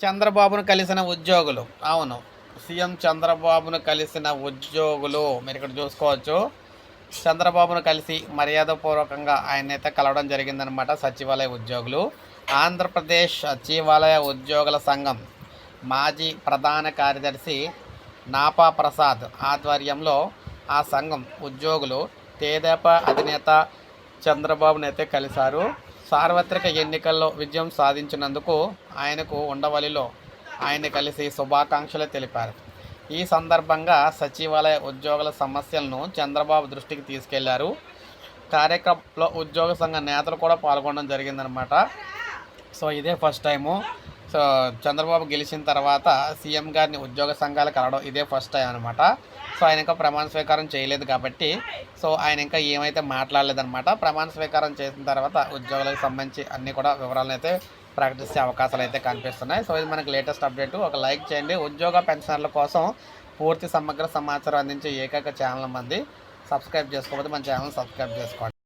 చంద్రబాబును కలిసిన ఉద్యోగులు. అవును. సీఎం చంద్రబాబును కలిసిన ఉద్యోగులు. మీరు ఇక్కడ చూసుకోవచ్చు. చంద్రబాబును కలిసి మర్యాదపూర్వకంగా ఆయన అయితే కలవడం జరిగిందనమాట సచివాలయ ఉద్యోగులు. ఆంధ్రప్రదేశ్ సచివాలయ ఉద్యోగుల సంఘం మాజీ ప్రధాన కార్యదర్శి నాపా ప్రసాద్ ఆధ్వర్యంలో ఆ సంఘం ఉద్యోగులు తేదేపా అధినేత చంద్రబాబునైతే కలిశారు. సార్వత్రిక ఎన్నికల్లో విజయం సాధించినందుకు ఆయనకు ఉండవల్లిలో ఆయన కలిసి శుభాకాంక్షలు తెలిపారు. ఈ సందర్భంగా సచివాలయ ఉద్యోగుల సమస్యలను చంద్రబాబు దృష్టికి తీసుకెళ్ళారు. కార్యక్రమంలో ఉద్యోగ సంఘ నేతలు కూడా పాల్గొనడం జరిగిందనమాట సో ఇదే ఫస్ట్ టైము సో చంద్రబాబు గెలిచిన తర్వాత సీఎం గారిని ఉద్యోగ సంఘాలు కలవడం ఇదే ఫస్ట్ టైం అనమాట సో ఆయన ఇంకా ప్రమాణ స్వీకారం చేయలేదు కాబట్టి సో ఆయన ఇంకా ఏమైతే మాట్లాడలేదనమాట ప్రమాణ స్వీకారం చేసిన తర్వాత ఉద్యోగులకు సంబంధించి అన్ని కూడా వివరాలను అయితే ప్రకటించే అవకాశాలు అయితే కనిపిస్తున్నాయి. సో ఇది మనకి లేటెస్ట్ అప్డేట్ ఒక లైక్ చేయండి. ఉద్యోగ పెన్షనర్ల కోసం పూర్తి సమగ్ర సమాచారం అందించే ఏకైక ఛానల్ మంది. సబ్స్క్రైబ్ చేసుకోకపోతే మన ఛానల్ సబ్స్క్రైబ్ చేసుకోండి.